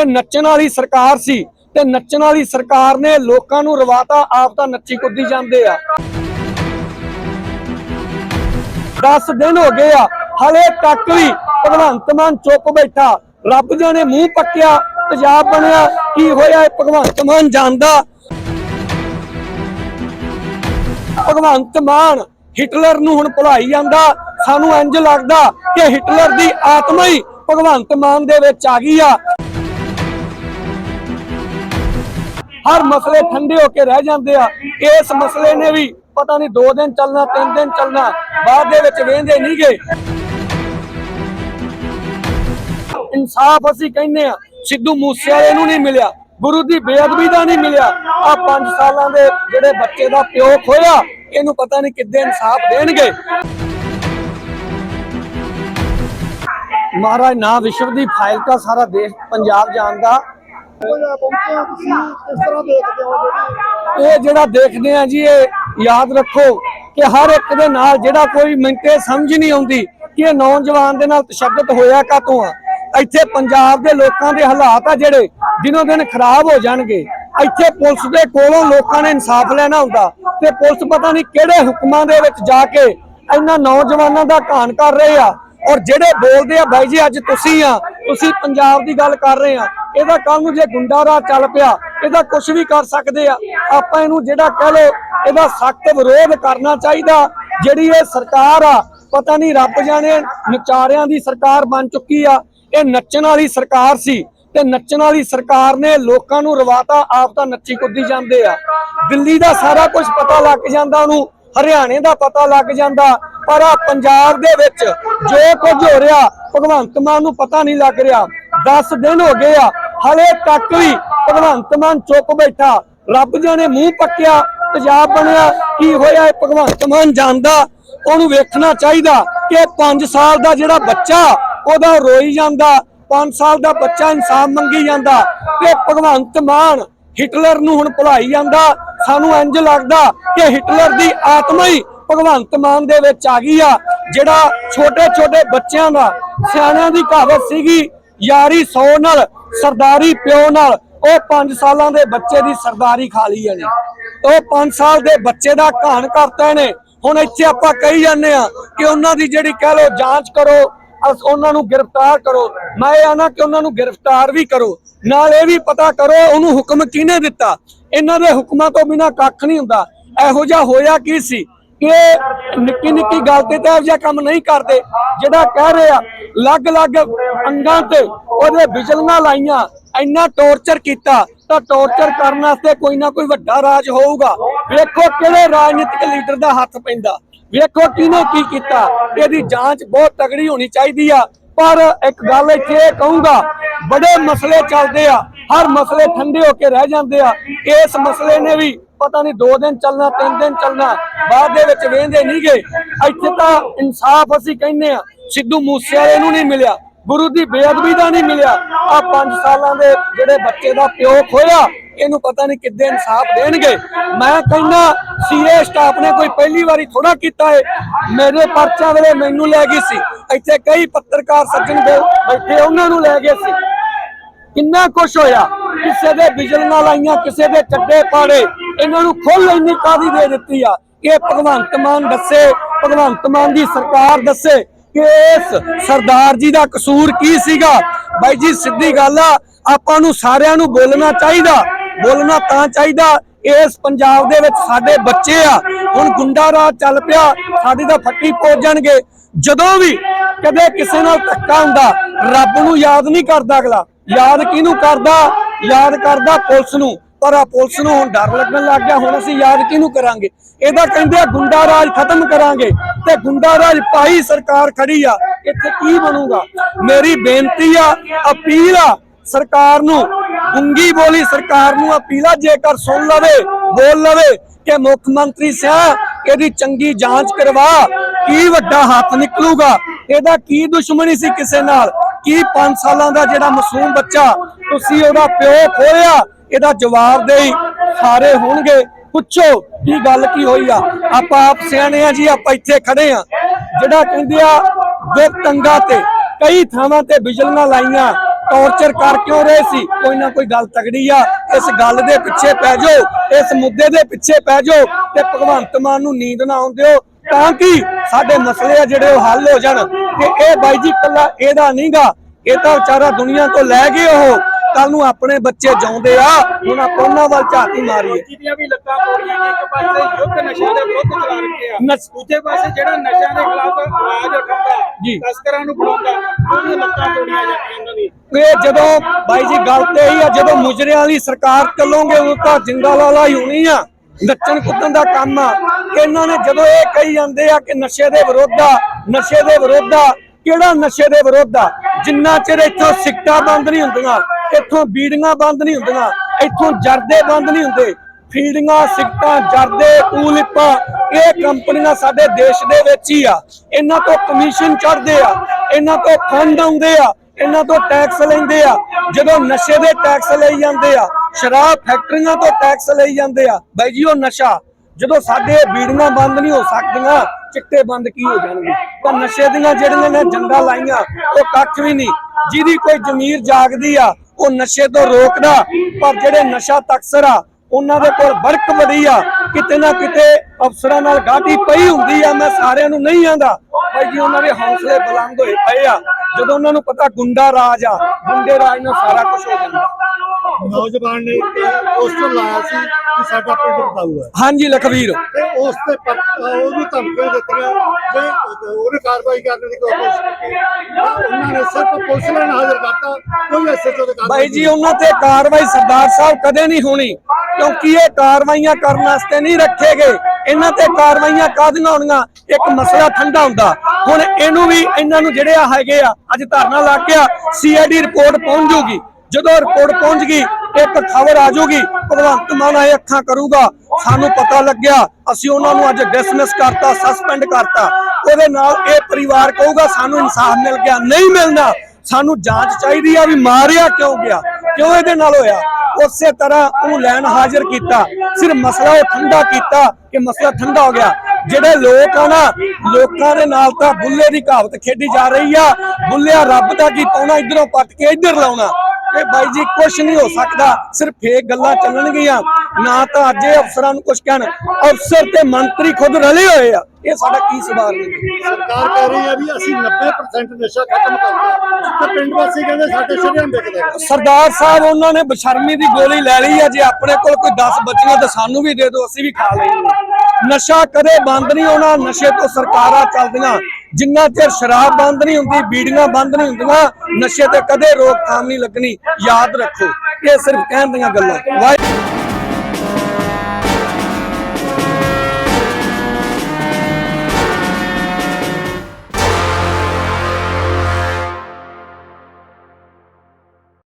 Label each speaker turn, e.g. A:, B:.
A: ਇਹ ਨੱਚਣ ਵਾਲੀ ਸਰਕਾਰ ਸੀ ਤੇ ਨੱਚਣ ਵਾਲੀ ਸਰਕਾਰ ਨੇ ਲੋਕਾਂ ਨੂੰ ਰਵਾਤਾ, ਆਪ ਤਾਂ ਨੱਚੀ ਕੁੱਦੀ ਜਾਂਦੇ ਆ। 10 ਦਿਨ ਹੋ ਗਏ ਆ, ਹਲੇ ਤੱਕ ਵੀ ਭਗਵੰਤ ਮਾਨ ਚੁੱਪ ਬੈਠਾ, ਰੱਬ ਜਾਣੇ ਮੂੰਹ ਪੱਕਿਆ, ਪੰਜਾਬ ਬਣਿਆ, ਕੀ ਹੋਇਆ ਇਹ ਭਗਵੰਤ ਮਾਨ ਜਾਣਦਾ? ਭਗਵੰਤ ਮਾਨ ਹਿਟਲਰ ਨੂੰ ਹੁਣ ਭੁਲਾਈ ਜਾਂਦਾ, ਸਾਨੂੰ ਇੰਜ ਲੱਗਦਾ ਕਿ ਹਿਟਲਰ ਦੀ ਆਤਮਾ ਹੀ ਭਗਵੰਤ ਮਾਨ ਦੇ ਵਿੱਚ ਆ ਗਈ ਆ। ਹਰ ਮਸਲੇ ਠੰਡੇ ਹੋ ਕੇ ਰਹਿ ਜਾਂਦੇ ਆ। ਇਸ ਮਸਲੇ ਨੇ ਵੀ ਪਤਾ ਨਹੀਂ 2 ਦਿਨ ਚੱਲਣਾ 3 ਦਿਨ ਚੱਲਣਾ, ਬਾਅਦ ਦੇ ਵਿੱਚ ਵੇਂਦੇ ਨਹੀਂ ਗਏ। ਇਨਸਾਫ ਅਸੀਂ ਕਹਿੰਦੇ ਆ, ਸਿੱਧੂ ਮੂਸੇਵਾਲੇ ਨੂੰ ਨਹੀਂ ਮਿਲਿਆ, ਗੁਰੂ ਦੀ ਬੇਅਦਬੀ ਦਾ ਨਹੀਂ ਮਿਲਿਆ। ਆ 5 ਸਾਲਾਂ ਦੇ ਜਿਹੜੇ ਬੱਚੇ ਦਾ ਪਿਓ ਖੋਇਆ ਇਹਨੂੰ ਪਤਾ ਨਹੀਂ ਕਿੱਦੇ ਇਨਸਾਫ ਦੇਣਗੇ। ਮਹਾਰਾਜ, ਨਾ ਵਿਸ਼ਵ ਦੀ ਫਾਈਲ ਦਾ ਸਾਰਾ ਦੇਸ਼ ਪੰਜਾਬ ਜਾਣਦਾ।
B: ਪਹੁੰਚੇ ਆ ਤੁਸੀਂ ਕਿਸ ਤਰ੍ਹਾਂ ਦੇਖਦੇ ਹੋ ਜਿਹੜੀ
A: ਇਹ ਜਿਹੜਾ ਦੇਖਦੇ ਆ ਜੀ, ਇਹ ਯਾਦ ਰੱਖੋ ਕਿ ਹਰ ਇੱਕ ਦੇ ਨਾਲ ਜਿਹੜਾ ਕੋਈ ਮਿੰਟੇ ਸਮਝ ਨਹੀਂ ਆਉਂਦੀ ਕਿ ਇਹ ਨੌਜਵਾਨ ਦੇ ਨਾਲ ਤਸ਼ੱਦਦ ਹੋਇਆ ਕਾਤੋਂ ਆ। ਇੱਥੇ ਪੰਜਾਬ ਦੇ ਲੋਕਾਂ ਦੇ ਹਾਲਾਤ ਆ ਜਿਹੜੇ ਦਿਨੋਂ ਦਿਨ ਖਰਾਬ ਹੋ ਜਾਣਗੇ। ਇੱਥੇ ਪੁਲਿਸ ਦੇ ਕੋਲੋਂ ਲੋਕਾਂ ਨੇ ਇਨਸਾਫ ਲੈਣਾ ਹੁੰਦਾ ਤੇ ਪੁਲਿਸ ਪਤਾ ਨਹੀਂ ਕਿਹੜੇ ਹੁਕਮਾਂ ਦੇ ਵਿੱਚ ਜਾ ਕੇ ਇਹਨਾਂ ਨੌਜਵਾਨਾਂ ਦਾ ਘਾਣ ਕਰ ਰਹੇ ਆ। ਔਰ ਜਿਹੜੇ ਬੋਲਦੇ ਆ, ਬਾਈ ਜੀ, ਅੱਜ ਤੁਸੀਂ ਆ ਤੁਸੀਂ ਪੰਜਾਬ ਦੀ ਗੱਲ ਕਰ ਰਹੇ ਆ ਇਹਦਾ ਕੱਲ ਨੂੰ ਜੇ ਗੁੰਡਾ ਰਾਜ ਚੱਲ ਪਿਆ, ਇਹਦਾ ਕੁਝ ਵੀ ਕਰ ਸਕਦੇ ਆ। ਆਪਾਂ ਇਹਨੂੰ ਜਿਹੜਾ ਕਹਿ ਲੋ ਇਹਦਾ ਸਖਤ ਵਿਰੋਧ ਕਰਨਾ ਚਾਹੀਦਾ। ਜਿਹੜੀ ਇਹ ਸਰਕਾਰ ਆ, ਪਤਾ ਨਹੀਂ ਰੱਬ ਜਾਣੇ ਨਚਾਰਿਆਂ ਦੀ ਸਰਕਾਰ ਬਣ ਚੁੱਕੀ ਆ। ਇਹ ਨੱਚਣ ਵਾਲੀ ਸਰਕਾਰ ਸੀ ਤੇ ਨੱਚਣ ਵਾਲੀ ਸਰਕਾਰ ਨੇ ਲੋਕਾਂ ਨੂੰ ਰਵਾਤਾ, ਆਪ ਤਾਂ ਨੱਚੀ ਕੁੱਦੀ ਜਾਂਦੇ ਆ। ਦਿੱਲੀ ਦਾ ਸਾਰਾ ਕੁਝ ਪਤਾ ਲੱਗ ਜਾਂਦਾ ਉਹਨੂੰ। ਹਰਿਆਣੇ ਦਾ ਪਤਾ ਲੱਗ ਜਾਂਦਾ, ਪਰ ਆ ਪੰਜਾਬ ਦੇ ਵਿੱਚ ਜੋ ਕੁਝ ਹੋ ਰਿਹਾ, ਭਗਵੰਤ ਮਾਨ ਨੂੰ ਪਤਾ ਨਹੀਂ ਲੱਗ ਰਿਹਾ। 10 ਦਿਨ ਹੋ ਗਏ ਆ, ਹਲੇ ਤੱਕ ਵੀ ਭਗਵੰਤ ਮਾਨ ਚੁੱਪ ਬੈਠਾ। ਰੱਬ ਜਾਣੇ ਮੂੰਹ ਪੱਕਿਆ, ਪੰਜਾਬ ਬਣਿਆ, ਕੀ ਹੋਇਆ ਇਹ ਭਗਵੰਤ ਮਾਨ ਜਾਣਦਾ? ਉਹਨੂੰ ਵੇਖਣਾ ਚਾਹੀਦਾ ਕਿ 5 ਸਾਲ ਦਾ ਜਿਹੜਾ ਬੱਚਾ, ਉਹਦਾ ਰੋਈ ਜਾਂਦਾ 5 ਸਾਲ ਦਾ ਬੱਚਾ ਇਨਸਾਫ ਮੰਗੀ ਜਾਂਦਾ। ਤੇ ਭਗਵੰਤ ਮਾਨ ਹਿਟਲਰ ਨੂੰ ਹੁਣ ਭੁਲਾਈ ਜਾਂਦਾ। ਸਾਨੂੰ ਇੰਜ ਲੱਗਦਾ ਕਿ ਹਿਟਲਰ ਦੀ ਆਤਮਾ ਹੀ ਭਗਵੰਤ ਮਾਨ ਦੇ ਵਿੱਚ ਆ ਗਈ ਆ, ਜਿਹੜਾ ਛੋਟੇ ਛੋਟੇ ਬੱਚਿਆਂ ਦਾ, ਸਿਆਣਿਆਂ ਦੀ ਕਹਾਵਤ ਸੀਗੀ, ਯਾਰੀ 100 ਨਾਲ, ਸਰਦਾਰੀ ਪਿਓ ਨਾਲ, ਉਹ 5 ਸਾਲਾਂ ਦੇ ਬੱਚੇ ਦੀ ਸਰਦਾਰੀ ਖਾ ਲਈ ਇਹਨੇ। ਉਹ 5 ਸਾਲ ਦੇ ਬੱਚੇ ਦਾ ਘਾਣ ਕਰਤਾ ਨੇ ਹੁਣ ਇੱਥੇ ਆਪਾਂ ਕਹੀ ਜਾਂਦੇ ਆ ਕਿ ਉਹਨਾਂ ਦੀ ਜਿਹੜੀ ਕਹਿ ਲੋ ਜਾਂਚ ਕਰੋ ਅਸ ਉਹਨਾਂ ਨੂੰ ਗ੍ਰਿਫਤਾਰ ਕਰੋ। ਮੈਂ ਇਹ ਆਨਾ ਕਿ ਉਹਨਾਂ ਨੂੰ ਗ੍ਰਿਫਤਾਰ ਵੀ ਕਰੋ। ਨਾਲ ਇਹ ਵੀ ਪਤਾ ਕਰੋ, ਉਹਨੂੰ ਹੁਕਮ ਕਿਹਨੇ ਦਿੱਤਾ? ਇਹਨਾਂ ਦੇ ਹੁਕਮਾਂ ਤੋਂ ਬਿਨਾ ਕੱਖ ਨਹੀਂ ਹੁੰਦਾ। ਇਹੋ ਜਿਹਾ ਹੋਇਆ ਕੀ ਸੀ? ਕਿ ਨਿੱਕੀ ਨਿੱਕੀ ਗੱਲ ਤੇ ਤਾਂ ਇਹੋ ਜਿਹਾ ਕੰਮ ਨਹੀਂ ਕਰਦੇ, ਜਿਹੜਾ ਕਹਿ ਰਹੇ ਆ ਲੱਗ-ਲੱਗ ਅੰਗਾਂ ਤੇ ਉਹਦੇ ਬਿਜਲੀਆਂ ਲਾਈਆਂ, ਇੰਨਾ ਟੌਰਚਰ ਕੀਤਾ। ਤਾਂ ਟੌਰਚਰ ਕਰਨ ਵਾਸਤੇ ਕੋਈ ਨਾ ਕੋਈ ਵੱਡਾ ਰਾਜ ਹੋਊਗਾ। ਵੇਖੋ ਕਿਹੜੇ ਰਾਜਨੀਤਿਕ ਲੀਡਰ ਦਾ ਹੱਥ ਪੈਂਦਾ। ਵੇਖੋ ਕਿਹਨੇ ਕੀ ਕੀਤਾ। ਇਹਦੀ ਜਾਂਚ ਬਹੁਤ ਤਗੜੀ ਹੋਣੀ ਚਾਹੀਦੀ ਆ। ਪਰ ਇੱਕ ਗੱਲ ਇੱਥੇ ਕਹੂੰਗਾ, ਬੜੇ ਮਸਲੇ ਚੱਲਦੇ ਆ। ਹਰ ਮਸਲੇ ਠੰਡੇ ਹੋ ਕੇ ਰਹਿ ਜਾਂਦੇ ਆ। ਇਸ ਮਸਲੇ ਨੇ ਵੀ ਪਤਾ ਨਹੀਂ 2 ਦਿਨ ਚੱਲਣਾ 3 ਦਿਨ ਚੱਲਣਾ, ਬਾਅਦ ਦੇ ਵਿੱਚ ਵੇਂਦੇ ਨਹੀਂ ਗਏ। ਇੱਥੇ ਤਾਂ ਇਨਸਾਫ ਅਸੀਂ ਕਹਿੰਦੇ ਆ। ਸਿੱਧੂ ਮੂਸੇਵਾਲੇ ਨੂੰ ਨਹੀਂ ਮਿਲਿਆ। ਗੁਰੂ ਦੀ ਬੇਅਦਬੀ ਦਾ ਨਹੀਂ ਮਿਲਿਆ। ਆ 5 ਸਾਲਾਂ ਦੇ ਜਿਹੜੇ ਬੱਚੇ ਦਾ ਪਿਓ ਖੋਇਆ ਇਹਨੂੰ ਪਤਾ ਨਹੀਂ ਕਿੱਦੇ ਇਨਸਾਫ ਦੇਣਗੇ। ਮੈਂ ਕਹਿੰਦਾ, ਸੀਏ ਸਟਾਫ ਨੇ ਕੋਈ ਪਹਿਲੀ ਵਾਰੀ ਥੋੜਾ ਕੀਤਾ ਏ। ਮੇਰੇ ਪਰਚਾ ਵੇਲੇ ਮੈਨੂੰ ਲੈ ਗਈ ਸੀ। ਇੱਥੇ ਕਈ ਪੱਤਰਕਾਰ ਸੱਜਣ ਬੈਠੇ ਉਹਨਾਂ ਨੂੰ ਲੈ ਗਏ ਸੀ। ਕਿੰਨਾ ਕੁਛ ਹੋਇਆ। ਕਿਸੇ ਦੇ ਬਿਜਲੀਆਂ ਲਾਈਆਂ ਕਿਸੇ ਦੇ ਚੱਡੇ ਪਾੜੇ। ਇਹਨਾਂ ਨੂੰ ਖੁੱਲ ਇੰਨੀ ਕਾਦੀ ਦੇ ਦਿੱਤੀ ਆ? ਕਿ ਭਗਵੰਤ ਮਾਨ ਦੱਸੇ, ਭਗਵੰਤ ਮਾਨ ਦੀ ਸਰਕਾਰ ਦੱਸੇ ਕਿ ਇਸ ਸਰਦਾਰ ਜੀ ਦਾ ਕਸੂਰ ਕੀ ਸੀਗਾ? ਬਾਈ ਜੀ, ਸਿੱਧੀ ਗੱਲ ਆ, ਆਪਾਂ ਨੂੰ ਸਾਰਿਆਂ ਨੂੰ ਬੋਲਣਾ ਚਾਹੀਦਾ। ਬੋਲਣਾ ਤਾਂ ਚਾਹੀਦਾ, ਇਸ ਪੰਜਾਬ ਦੇ ਵਿੱਚ ਸਾਡੇ ਬੱਚੇ ਆ, ਹੁਣ ਗੁੰਡਾ ਰਾਜ ਚੱਲ ਪਿਆ, ਸਾਡੀ ਤਾਂ ਫੱਟੀ ਪਹੁੰਚ ਜਾਣਗੇ। ਜਦੋਂ ਵੀ ਕਦੇ ਕਿਸੇ ਨਾਲ ਧੱਕਾ ਹੁੰਦਾ, ਰੱਬ ਨੂੰ ਯਾਦ ਨਹੀਂ ਕਰਦਾ ਅਗਲਾ। ਯਾਦ ਕਿਹਨੂੰ ਕਰਦਾ? ਯਾਦ ਕਰਦਾ ਪੁਲਿਸ ਨੂੰ। ਪਰ ਆ ਪੁਲਿਸ ਨੂੰ ਹੁਣ ਡਰ ਲੱਗਣ ਲੱਗ ਗਿਆ, ਹੁਣ ਅਸੀਂ ਯਾਦ ਕਿਹਨੂੰ ਕਰਾਂਗੇ? ਇਹਦਾ ਕਹਿੰਦੇ ਆ ਗੁੰਡਾ ਰਾਜ ਖਤਮ ਕਰਾਂਗੇ। ਤੇ ਗੁੰਡਾ ਰਾਜ ਪਾਈ ਸਰਕਾਰ ਖੜੀ ਆ, ਇੱਥੇ ਕੀ ਬਣੂਗਾ? ਮੇਰੀ ਬੇਨਤੀ ਆ, ਅਪੀਲ ਆ ਸਰਕਾਰ ਨੂੰ ਗੁੰਗੀ ਬੋਲੀ ਸਰਕਾਰ ਨੂੰ ਅਪੀਲ ਆ ਜੇਕਰ ਸੁਣ ਲਵੇ, ਬੋਲ ਲਵੇ ਕਿ ਮੁੱਖ ਮੰਤਰੀ ਸਾਹਿਬ ਇਹਦੀ ਚੰਗੀ ਜਾਂਚ ਕਰਵਾ, ਕੀ ਵੱਡਾ ਹੱਥ ਨਿਕਲੂਗਾ? ਇਹਦਾ ਕੀ ਦੁਸ਼ਮਣੀ ਸੀ ਕਿਸੇ ਨਾਲ? ਕੀ 5 ਸਾਲਾਂ ਦਾ ਜਿਹੜਾ ਮਾਸੂਮ ਬੱਚਾ, ਤੁਸੀਂ ਉਹਦਾ ਪਿਓ ਖੋਇਆ ਇਹਦਾ ਜਵਾਬ ਦੇਈ ਸਾਰੇ ਹੋਣਗੇ। ਪੁੱਛੋ ਕੀ ਗੱਲ ਕੀ ਹੋਈ ਆ। ਆਪਾਂ ਆਪ ਸਿਆਣੇ ਆ ਜੀ, ਆਪਾਂ ਇੱਥੇ ਖੜੇ ਆ। ਜਿਹੜਾ ਕਹਿੰਦੇ ਆ, ਦੁੱਖ ਤੰਗਾ ਤੇ, ਕਈ ਥਾਵਾਂ ਤੇ ਬਿਜਲੀਆਂ ਲਾਈਆਂ। ਟੌਰਚਰ ਕਰ ਕਿਉਂ ਰਹੇ ਸੀ? ਕੋਈ ਨਾ ਕੋਈ ਗੱਲ ਤਗੜੀ ਆ। ਇਸ ਗੱਲ ਦੇ ਪਿੱਛੇ ਪੈ ਜਾਓ। ਇਸ ਮੁੱਦੇ ਦੇ ਪਿੱਛੇ ਪੈ ਜਾਓ ਤੇ ਭਗਵੰਤ ਮਾਨ ਨੂੰ ਨੀਂਦ ਨਾ ਆਉਣ ਦਿਓ। ਤਾਂ ਕਿ ਸਾਡੇ ਮਸਲੇ ਆ ਜਿਹੜੇ ਉਹ ਹੱਲ ਹੋ ਜਾਣ। ਤੇ ਇਹ ਬਾਈ ਜੀ ਕੱਲਾ ਇਹਦਾ ਨਹੀਂਗਾ। ਇਹ ਤਾਂ ਵਿਚਾਰਾ ਦੁਨੀਆ ਤੋਂ ਲੈ ਗਏ ਉਹ। ਕੱਲ ਨੂੰ ਆਪਣੇ ਬੱਚੇ ਜਾਉਂਦੇ ਆ। ਹੁਣ ਆਪਾਂ ਉਹਨਾਂ ਵੱਲ ਝਾਤੀ ਮਾਰੀਏ।
C: ਜਿਹਦੀਆਂ ਵੀ ਲੱਤਾਂ ਤੋੜੀਆਂ ਨੇ ਇੱਕ ਪਾਸੇ ਯੁੱਧ ਨਸ਼ਿਆਂ ਦੇ ਵਿਰੁੱਧ ਚਲਾ ਰੱਖੇ ਆ ਦੂਜੇ ਪਾਸੇ ਜਿਹੜਾ ਨਸ਼ਿਆਂ ਦੇ ਖਿਲਾਫ ਆਵਾਜ਼
A: ਜੀ।
C: ਤਸਕਰਾਂ ਨੂੰ ਬੁਲਾਉਂਦਾ। ਉਹਦੀਆਂ ਲੱਤਾਂ ਤੋੜੀਆਂ ਜਾਂਦੀਆਂ ਉਹਨਾਂ ਦੀ
A: ਇਹ ਜਦੋਂ ਬਾਈ ਜੀ ਗੱਲ ਤੇ ਹੀ ਆ ਜਦੋਂ ਮੁਜਰਿਆਂ ਵਾਲੀ ਸਰਕਾਰ ਚੱਲੋਗੇ ਉਹ ਤਾਂ ਜਿੰਦਾ ਲਾਲਾ ਹੀ ਹੋਣੀ ਆ ਨੱਚਣ ਕੁੱਦਣ ਦਾ ਕੰਮ ਆ। ਇਹਨਾਂ ਨੇ ਜਦੋਂ ਇਹ ਕਹੀ ਜਾਂਦੇ ਆ ਕਿ ਨਸ਼ੇ ਦੇ ਵਿਰੁੱਧ ਆ ਨਸ਼ੇ ਦੇ ਵਿਰੁੱਧ ਆ ਕਿਹੜਾ ਨਸ਼ੇ ਦੇ ਵਿਰੁੱਧ ਆ? ਜਿੰਨਾ ਚਿਰ ਇੱਥੋਂ ਸਿੱਕਾ ਬੰਦ ਨਹੀਂ ਹੁੰਦੀਆਂ ਇੱਥੋਂ ਬੀੜੀਆਂ ਬੰਦ ਨਹੀਂ ਹੁੰਦੀਆਂ ਇੱਥੋਂ ਜਰਦੇ ਬੰਦ ਨਹੀਂ ਹੁੰਦੇ ਫੀਡਿੰਗਾਂ ਸਿੱਕਾ ਜਰਦੇ ਕੂਲਿਪਾਂ ਇਹ ਕੰਪਨੀਆਂ ਸਾਡੇ ਦੇਸ਼ ਦੇ ਵਿੱਚ ਹੀ ਆ। ਇਹਨਾਂ ਤੋਂ ਕਮਿਸ਼ਨ ਚੜ੍ਹਦੇ ਆ, ਇਹਨਾਂ ਤੋਂ ਫੰਡ ਆਉਂਦੇ ਆ, ਇਹਨਾਂ ਤੋਂ ਟੈਕਸ ਲੈਂਦੇ ਆ। ਜਦੋਂ ਨਸ਼ੇ ਦੇ ਟੈਕਸ ਲਈ ਜਾਂਦੇ ਆ, ਸ਼ਰਾਬ ਫੈਕਟਰੀਆਂ ਤੋਂ ਟੈਕਸ ਲਈ ਜਾਂਦੇ ਆ, ਬਾਈ ਜੀ ਉਹ ਨਸ਼ਾ, ਜਦੋਂ ਸਾਡੇ ਬੀੜੀਆਂ ਬੰਦ ਨਹੀਂ ਹੋ ਸਕਦੀਆਂ, ਚਿੱਟੇ ਬੰਦ ਕੀ ਹੋ ਜਾਣਗੇ? ਤਾਂ ਨਸ਼ੇ ਦੀਆਂ ਜਿਹੜੀਆਂ ਨੇ ਜੰਗਾਂ ਲਾਈਆਂ, ਉਹ ਕੱਖ ਵੀ ਨਹੀਂ। ਜਿਹਦੀ ਕੋਈ ਜ਼ਮੀਰ ਜਾਗਦੀ ਆ, ਉਹ ਨਸ਼ੇ ਤੋਂ ਰੋਕਦਾ, ਪਰ ਜਿਹੜੇ ਨਸ਼ਾ ਤਕਸਰ ਆ ਉਹਨਾਂ ਦੇ ਕੋਲ ਬਰਕ ਬੜੀ ਆ ਕਿਤੇ ਨਾ ਕਿਤੇ ਅਫਸਰਾਂ ਨਾਲ ਗਾਢੀ ਪਈ ਹੁੰਦੀ ਆ ਮੈਂ ਸਾਰਿਆਂ ਨੂੰ ਨਹੀਂ ਆਂਦਾ। ਭਾਈ ਜੀ ਉਹਨਾਂ ਦੇ ਹੌਸਲੇ ਬੁਲੰਦ ਹੋਏ ਪਏ ਆ। ਜਦੋਂ ਉਹਨਾਂ ਨੂੰ ਪਤਾ ਗੁੰਡਾ ਰਾਜ ਆ ਗੁੰਡੇ ਰਾਜ ਨਾਲ ਸਾਰਾ ਕੁਝ ਹੋ ਜਾਂਦਾ।
B: ਨੌਜਵਾਨ ਨੇ ਪੋਸਟਰ ਲਾਇਆ ਸੀ ਕਿ ਸਾਡਾ ਪਿੰਡ ਬਤਾਊਗਾ।
A: ਹਾਂਜੀ ਲਖਵੀਰ
B: ਤੇ ਉਸ ਤੇ ਉਹਨੂੰ ਧਮਕੀਆਂ ਦਿੱਤੀਆਂ ਜੇ ਉਹਨੇ ਕਾਰਵਾਈ ਕਰਨ ਦੀ ਕੋਸ਼ਿਸ਼ ਕੀਤੀ। ਉਹਨਾਂ ਨੇ ਸਿਰਫ ਪੁਲਿਸ ਨੇ ਹਾਜ਼ਰ ਕਰਤਾ ਕੋਈ ਐਸਐਚਓ ਦੇ
A: ਬਾਈ ਜੀ ਉਹਨਾਂ ਤੇ ਕਾਰਵਾਈ ਸਰਦਾਰ ਸਾਹਿਬ ਕਦੇ ਨਹੀਂ ਹੋਣੀ। ਕਿਉਂਕਿ ਇਹ ਕਾਰਵਾਈਆਂ ਕਰਨ ਵਾਸਤੇ ਨਹੀਂ ਰੱਖੇ ਗਏ। ਇਹਨਾਂ ਤੇ ਕਾਰਵਾਈਆਂ ਕਾਹਦੀਆਂ ਹੋਣੀਆਂ? ਇੱਕ ਮਸਲਾ ਠੰਡਾ ਹੁੰਦਾ। ਹੁਣ ਇਹਨੂੰ ਵੀ ਇਹਨਾਂ ਨੂੰ ਜਿਹੜੇ ਆ ਹੈਗੇ ਆ, ਅੱਜ ਧਰਨਾ ਲਾ ਕੇ ਆ ਸੀਆਈਡੀ ਰਿਪੋਰਟ ਪਹੁੰਚ ਜੂਗੀ ਜਦੋਂ ਰਿਪੋਰਟ ਪਹੁੰਚ ਗਈ, ਇੱਕ ਖਬਰ ਆ ਜੂਗੀ ਭਗਵੰਤ ਮਾਨ ਆਏ ਅੱਖਾਂ ਕਰੂਗਾ। ਸਾਨੂੰ ਪਤਾ ਲੱਗਿਆ, ਅਸੀਂ ਉਹਨਾਂ ਨੂੰ ਅੱਜ ਡਿਸਮਿਸ ਕਰਤਾ ਸਸਪੈਂਡ ਕਰਤਾ। ਉਹਦੇ ਨਾਲ ਇਹ ਪਰਿਵਾਰ ਕਹੂਗਾ, ਸਾਨੂੰ ਇਨਸਾਫ ਮਿਲ ਗਿਆ, ਨਹੀਂ ਮਿਲਣਾ। ਸਾਨੂੰ ਜਾਂਚ ਚਾਹੀਦੀ ਆ ਵੀ ਮਾਰਿਆ ਕਿਉਂ ਗਿਆ? ਕਿਉਂ ਇਹਦੇ ਨਾਲ ਹੋਇਆ? ਉਸੇ ਤਰ੍ਹਾਂ ਉਹਨੂੰ ਲੈਣ ਹਾਜ਼ਰ ਕੀਤਾ। ਸਿਰਫ ਮਸਲਾ ਉਹ ਠੰਡਾ ਕੀਤਾ ਕਿ ਮਸਲਾ ਠੰਡਾ ਹੋ ਗਿਆ। ਜਿਹੜੇ ਲੋਕ ਆ ਨਾ, ਲੋਕਾਂ ਦੇ ਨਾਲ ਤਾਂ ਬੁੱਲੇ ਦੀ ਕਹਾਵਤ ਖੇਡੀ ਜਾ ਰਹੀ ਆ। ਬੁੱਲਿਆ ਰੱਬ ਦਾ ਕੀ ਪਾਉਣਾ, ਇਧਰੋਂ ਪੱਟ ਕੇ ਇੱਧਰ ਲਾਉਣਾ। ਇਹ ਬਾਈ ਜੀ ਕੁਝ ਨਹੀਂ ਹੋ ਸਕਦਾ। ਸਿਰਫ ਫੇਕ ਗੱਲਾਂ ਚੱਲਣਗੀਆਂ। ਨਾ ਤਾਂ ਅੱਜ ਇਹ ਅਫਸਰਾਂ ਨੂੰ ਕੁਝ ਕਹਿਣ। ਅਫਸਰ ਤੇ ਮੰਤਰੀ ਖੁਦ ਰਲੇ ਹੋਏ ਆ। ਇਹ ਸਾਡਾ ਕੀ ਸਵਾਲ ਨਹੀਂ
B: ਸਰਕਾਰ ਕਹਿ ਰਹੀ ਹੈ ਵੀ ਅਸੀਂ 90% ਨਸ਼ਾ ਖਤਮ ਕਰਤਾ ਤੇ ਪਿੰਡ ਵਾਸੀ ਕਹਿੰਦੇ ਸਾਡੇ ਸ਼ਰੀਆਂ ਵਿਕਦੇ ਨੇ।
A: ਸਰਦਾਰ ਸਾਹਿਬ ਉਹਨਾਂ ਨੇ ਬਸ਼ਰਮੀ ਦੀ ਗੋਲੀ ਲੈ ਲਈ ਆ। ਜੇ ਆਪਣੇ ਕੋਲ ਕੋਈ 10 ਬੱਚੀਆਂ ਤਾਂ ਸਾਨੂੰ ਵੀ ਦੇ ਦਿਓ ਅਸੀਂ ਵੀ ਖਾ ਲਈਏ। ਨਸ਼ਾ ਕਦੇ ਬੰਦ ਨਹੀਂ ਹੋਣਾ। ਨਸ਼ੇ ਤੋਂ ਸਰਕਾਰਾਂ ਚੱਲਦੀਆਂ। ਜਿੰਨਾ ਚਿਰ ਸ਼ਰਾਬ ਬੰਦ ਨਹੀਂ ਹੁੰਦੀ ਬੀੜੀਆਂ ਬੰਦ ਨਹੀਂ ਹੁੰਦੀਆਂ ਨਸ਼ੇ ਤੇ ਕਦੇ ਰੋਕਥਾਮ ਨਹੀਂ ਲੱਗਣੀ। ਯਾਦ ਰੱਖੋ ਇਹ ਸਿਰਫ ਕਹਿਣ ਦੀਆਂ ਗੱਲਾਂ। ਵਾਹਿਗੁਰੂ